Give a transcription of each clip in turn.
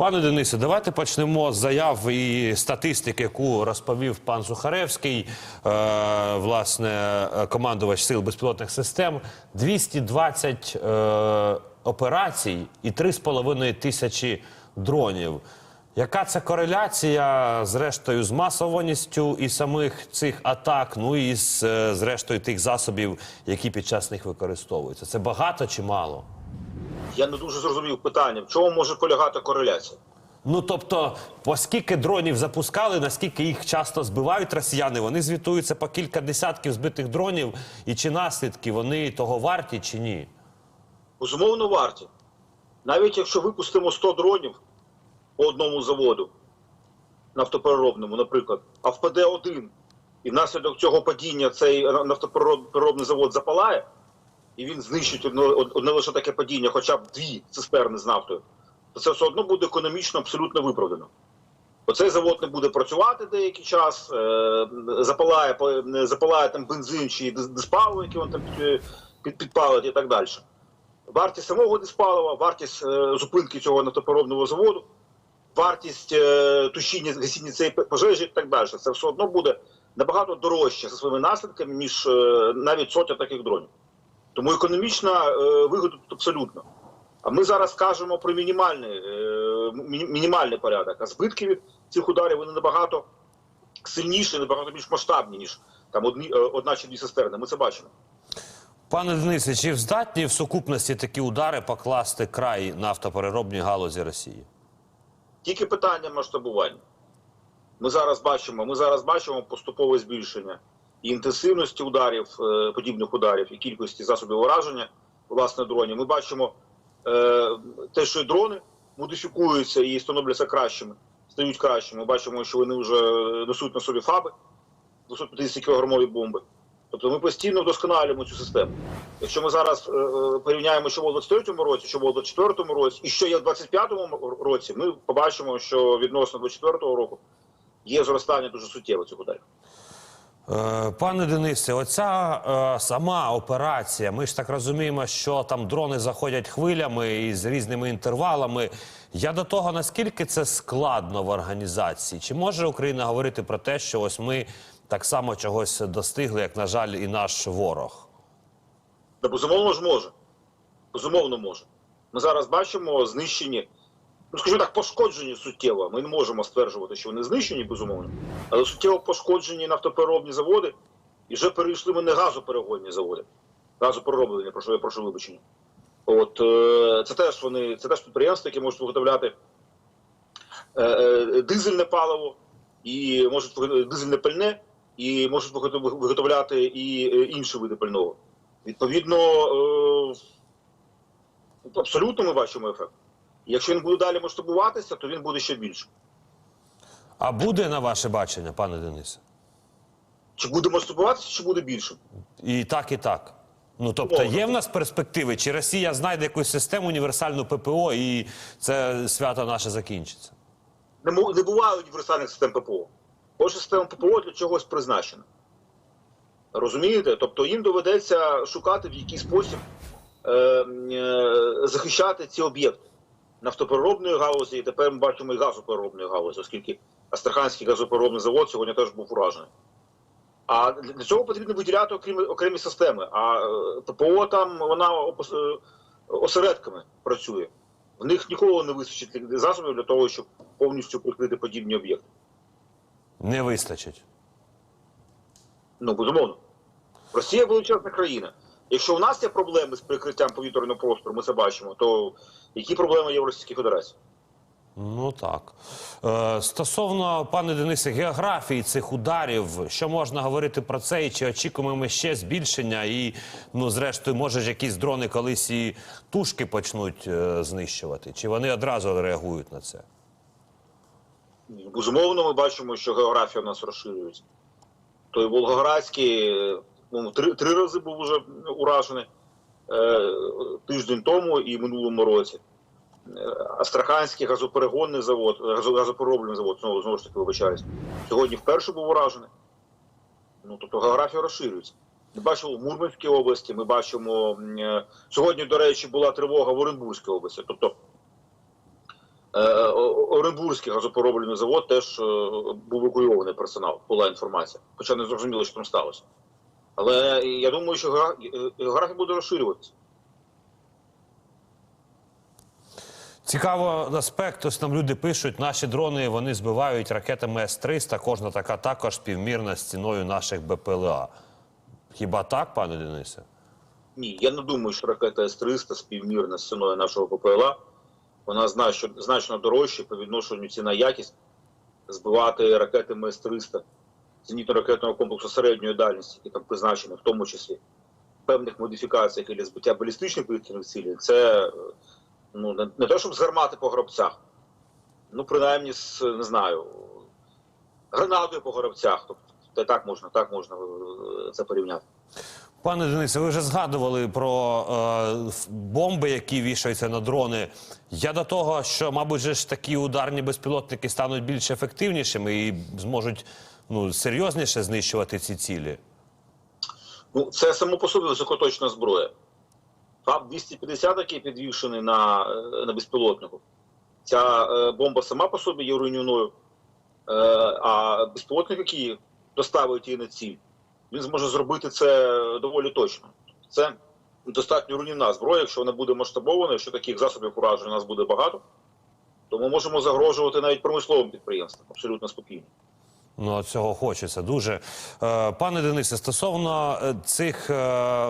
Пане Денисе, давайте почнемо з заяв і статистики, яку розповів пан Сухаревський, е, власне, командувач сил безпілотних систем. 220 е, операцій і 3,5 тисячі дронів. Яка це кореляція зрештою з масованістю і самих цих атак, ну і з е, зрештою тих засобів, які під час них використовуються? Це багато чи мало? Я не дуже зрозумів питання, в чому може полягати кореляція? Ну тобто, оскільки дронів запускали, наскільки їх часто збивають росіяни, вони звітуються по кілька десятків збитих дронів, і чи наслідки вони того варті, чи ні? Безумовно, варті. Навіть якщо випустимо 100 дронів по одному заводу нафтопереробному, наприклад, а впаде один, і внаслідок цього падіння цей нафтопереробний завод запалає, і він знищить одне, одне лише таке падіння, хоча б дві цистерни з нафтою, то це все одно буде економічно абсолютно виправдано. Оцей завод не буде працювати деякий час, е, запалає, запалає там бензин чи дис- диспаливо, яке він там під, підпалить і так далі. Вартість самого диспалива, вартість е, зупинки цього нафтопереробного заводу, вартість е, тушіння гасіння цієї пожежі і так далі. Це все одно буде набагато дорожче за своїми наслідками, ніж е, навіть сотня таких дронів. Тому економічна е, вигода тут абсолютно. А ми зараз кажемо про мінімальний, е, мінімальний порядок. А збитки від цих ударів вони набагато сильніші, набагато більш масштабні, ніж там одні, е, одна чи дві цистерни. Ми це бачимо. Пане Денисе, чи здатні в сукупності такі удари покласти край нафтопереробній галузі Росії? Тільки питання масштабування. Ми зараз бачимо, ми зараз бачимо поступове збільшення і інтенсивності ударів, е, подібних ударів, і кількості засобів ураження власне дронів. Ми бачимо е, те, що дрони модифікуються і становляться кращими, стають кращими. Ми бачимо, що вони вже несуть на собі фаби 250 кілограмові бомби. Тобто ми постійно вдосконалюємо цю систему. Якщо ми зараз е, е, порівняємо, що було в 23-му році, що було в 24-му році, і що є в 25-му році, ми побачимо, що відносно 24-го року є зростання дуже суттєве цих ударів. Е, Пане Денисе, оця е, сама операція, ми ж так розуміємо, що там дрони заходять хвилями і з різними інтервалами. Я до того, наскільки це складно в організації? Чи може Україна говорити про те, що ось ми так само чогось достигли, як, на жаль, і наш ворог? Та безумовно ж може. Безумовно може. Ми зараз бачимо знищені, ну скажімо так, пошкоджені суттєво. Ми не можемо стверджувати, що вони знищені, безумовно, але суттєво пошкоджені нафтопереробні заводи і вже перейшли ми не газоперегонні заводи. Газоперероблення, прошу я прошу вибачення. От е, це теж вони, це теж підприємства, які можуть виготовляти е, е, дизельне паливо, і можуть дизельне пальне, і можуть виготовляти і інші види пального. Відповідно, абсолютно ми бачимо ефект. Якщо він буде далі масштабуватися, то він буде ще більше. А буде на ваше бачення, пане Денисе? Чи буде масштабуватися, чи буде більше? І так, і так. Ну тобто, є в нас перспективи, чи Росія знайде якусь систему універсальну ППО, і це свято наше закінчиться? Не, не буває універсальних систем ППО. Кожна система ППО для чогось призначена. Розумієте? Тобто їм доведеться шукати в який спосіб е, е, захищати ці об'єкти нафтопереробної галузі, і тепер ми бачимо і газопереробної галузі, оскільки Астраханський газопереробний завод сьогодні теж був уражений. А для цього потрібно виділяти окремі, окремі системи. А е, ППО там вона е, осередками працює. В них ніколи не вистачить засобів для того, щоб повністю прикрити подібні об'єкти. Не вистачить. Ну, безумовно. Росія величезна країна. Якщо в нас є проблеми з прикриттям повітряного простору, ми це бачимо, то які проблеми є в Російській Федерації? Ну так. Е, стосовно, пане Денисе, географії цих ударів, що можна говорити про це, і чи очікуємо ми ще збільшення, і, ну, зрештою, може ж якісь дрони колись і тушки почнуть е, знищувати? Чи вони одразу реагують на це? Безумовно, ми бачимо, що географія у нас розширюється. Той Волгоградський е, ну, три, три рази був уже уражений е, тиждень тому і минулому році. Е, Астраханський газоперегонний завод, газопереробний завод, знову, знову ж таки вибачаюсь, сьогодні вперше був уражений. Ну, тобто географія розширюється. Ми бачимо в Мурманській області, ми бачимо е, сьогодні, до речі, була тривога в Оренбурзькій області. Тобто Е, Оренбурзький газопороблений завод теж був евакуйований персонал, була інформація. Хоча не зрозуміло, що там сталося. Але я думаю, що геогра- е, географія буде розширюватися. Цікаво аспект. Ось нам люди пишуть, наші дрони вони збивають ракетами С-300. Кожна така також співмірна з ціною наших БПЛА. Хіба так, пане Денисе? Ні, я не думаю, що ракета С-300 співмірна з ціною нашого ППЛА. Вона значно, значно дорожча по відношенню ціна якість збивати ракетами С-300 зенітно-ракетного комплексу середньої дальності, які там призначені, в тому числі в певних модифікаціях для збиття балістичних повітряних цілей. Це ну, не, не те, щоб з гармати по гробцях, ну принаймні з не знаю, гранатою по гробцях. Тобто, так можна, так можна е, це порівняти. Пане Денисе, ви вже згадували про е, бомби, які вішаються на дрони. Я до того, що, мабуть, ж такі ударні безпілотники стануть більш ефективнішими і зможуть ну, серйозніше знищувати ці цілі. Ну, це само по собі високоточна зброя. ФАБ-250, який підвішений на, е, на безпілотнику, ця е, бомба сама по собі є руйнівною, е, а безпілотник, який доставить її на ціль, він зможе зробити це доволі точно. Це достатньо руйнівна зброя, якщо вона буде масштабована, якщо таких засобів ураження у нас буде багато, то ми можемо загрожувати навіть промисловим підприємствам абсолютно спокійно. Ну, цього хочеться дуже. Е, пане Денисе, стосовно е, цих е,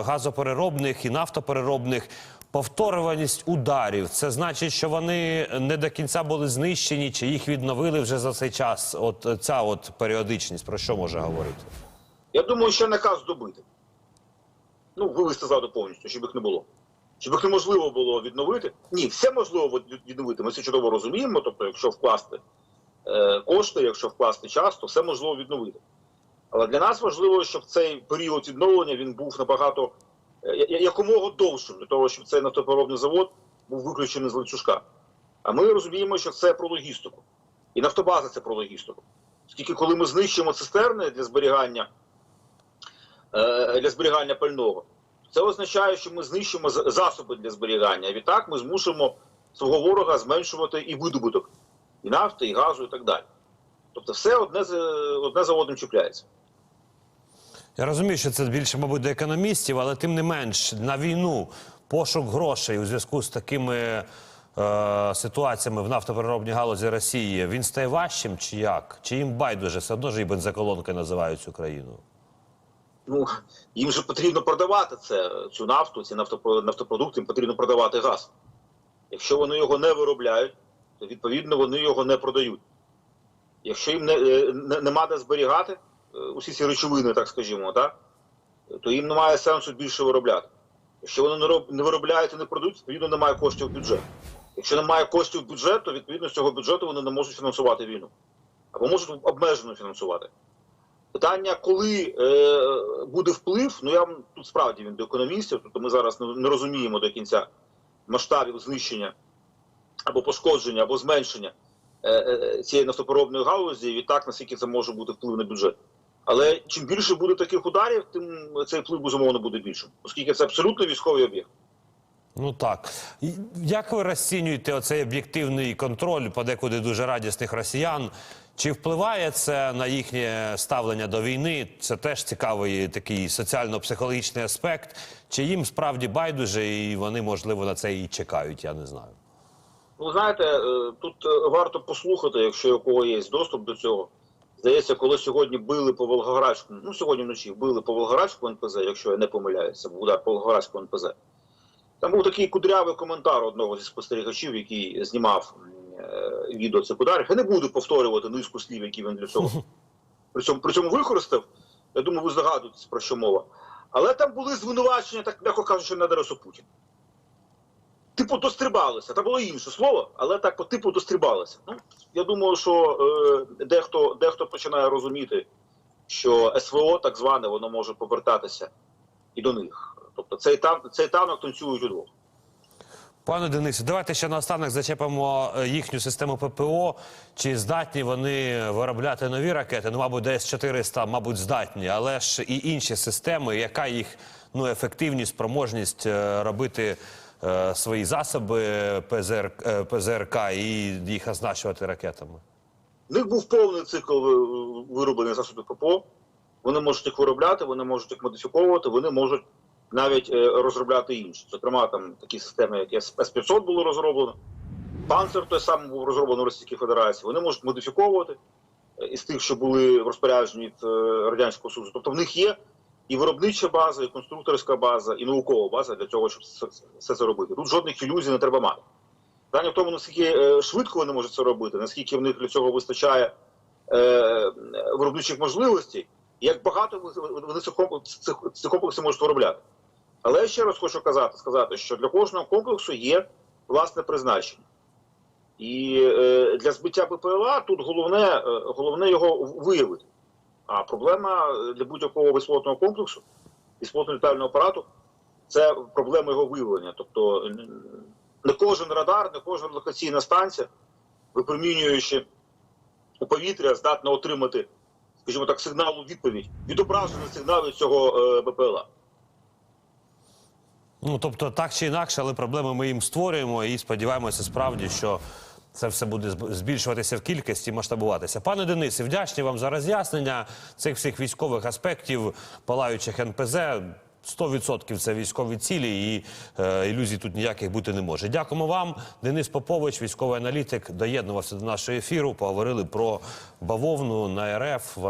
газопереробних і нафтопереробних, повторюваність ударів, це значить, що вони не до кінця були знищені, чи їх відновили вже за цей час? От ця от періодичність, про що може говорити? Я думаю, що наказ добити. Ну, вивести ззаду повністю, щоб їх не було. Щоб їх неможливо було відновити. Ні, все можливо відновити. Ми це чудово розуміємо. Тобто, якщо вкласти кошти, якщо вкласти час, то все можливо відновити. Але для нас важливо, щоб цей період відновлення він був набагато е, якомога довшим, для того, щоб цей нафтопереробний завод був виключений з ланцюжка. А ми розуміємо, що це про логістику. І нафтобаза це про логістику. Оскільки коли ми знищимо цистерни для зберігання е, для зберігання пального. Це означає, що ми знищимо засоби для зберігання. Відтак ми змусимо свого ворога зменшувати і видобуток і нафти, і газу, і так далі. Тобто, все одне одне за одним чіпляється. Я розумію, що це більше, мабуть, до економістів, але тим не менш на війну пошук грошей у зв'язку з такими е, ситуаціями в нафтопереробній галузі Росії він стає важчим чи як? Чи їм байдуже все одно ж і бензоколонки називають цю країну? Ну їм же потрібно продавати це, цю нафту, ці нафтопро- нафтопродукти, їм потрібно продавати газ. Якщо вони його не виробляють, відповідно вони його не продають. Якщо їм не, е, не, нема де зберігати е, усі ці речовини, так скажімо, так, то їм немає сенсу більше виробляти. Якщо вони не, роб, не виробляють і не продають, відповідно немає коштів в бюджет. Якщо немає коштів в бюджет, то відповідно з цього бюджету вони не можуть фінансувати війну. Або можуть обмежено фінансувати. Питання, коли е, буде вплив, ну я тут справді він до економістів, тобто ми зараз не розуміємо до кінця масштабів знищення або пошкодження, або зменшення е, е, цієї нафтопереробної галузі, і відтак наскільки це може бути вплив на бюджет. Але чим більше буде таких ударів, тим цей вплив безумовно буде більшим, оскільки це абсолютно військовий об'єкт. Ну так. Як ви розцінюєте оцей об'єктивний контроль, подекуди дуже радісних росіян? Чи впливає це на їхнє ставлення до війни? Це теж цікавий такий соціально-психологічний аспект. Чи їм справді байдуже, і вони, можливо, на це і чекають, я не знаю. Ну, знаєте, е, тут е, варто послухати, якщо у кого є доступ до цього. Здається, коли сьогодні били по Волгоградському, ну сьогодні вночі били по Волгоградському НПЗ, якщо я не помиляюся, був удар по Волгоградському НПЗ. Там був такий кудрявий коментар одного зі спостерігачів, який знімав е, відео цих ударів. Я не буду повторювати низку слів, які він для цього при цьому, при цьому використав. Я думаю, ви здогадуєтесь, про що мова. Але там були звинувачення, так м'яко кажучи, на адресу Путіна. Типу, дострибалися. Це було інше слово, але так по типу дострибалися. Ну, я думаю, що е, дехто, дехто починає розуміти, що СВО, так зване, воно може повертатися і до них. Тобто цей, тан, цей танок танцюють удвох. Пане Денисе, давайте ще наостанок зачепимо е, їхню систему ППО. Чи здатні вони виробляти нові ракети? Ну, мабуть, ДС-400, мабуть, здатні, але ж і інші системи, яка їх ну, ефективність, спроможність е, робити е, свої засоби ПЗР, е, ПЗРК і їх оснащувати ракетами? В них був повний цикл вироблених засобів ППО. Вони можуть їх виробляти, вони можуть їх модифіковувати, вони можуть навіть е, розробляти інші. Зокрема, там такі системи, як С-500 було розроблено, Панцер той самий був розроблений в Російській Федерації. Вони можуть модифіковувати із тих, що були в розпорядженні від Радянського Союзу. Тобто в них є і виробнича база, і конструкторська база, і наукова база для того, щоб все це робити. Тут жодних ілюзій не треба мати. Питання в тому, наскільки е, швидко вони можуть це робити, наскільки в них для цього вистачає е, виробничих можливостей, як багато вони цих комплекс- цих, цих комплексів можуть виробляти. Але я ще раз хочу казати, сказати, що для кожного комплексу є власне призначення. І е, для збиття БПЛА тут головне, е, головне його виявити. А проблема для будь-якого безпілотного комплексу, безпілотного літального апарату, це проблема його виявлення. Тобто не кожен радар, не кожна локаційна станція, випромінюючи у повітря, здатна отримати, скажімо так, сигнал у відповідь, відображений сигнал цього е, БПЛА. Ну тобто, так чи інакше, але проблеми ми їм створюємо і сподіваємося справді, що це все буде збільшуватися в кількості, масштабуватися. Пане Денисе, вдячні вам за роз'яснення цих всіх військових аспектів палаючих НПЗ. 100% це військові цілі, і е, ілюзій тут ніяких бути не може. Дякуємо вам. Денис Попович, військовий аналітик, доєднувався до нашого ефіру. Поговорили про бавовну на РФ.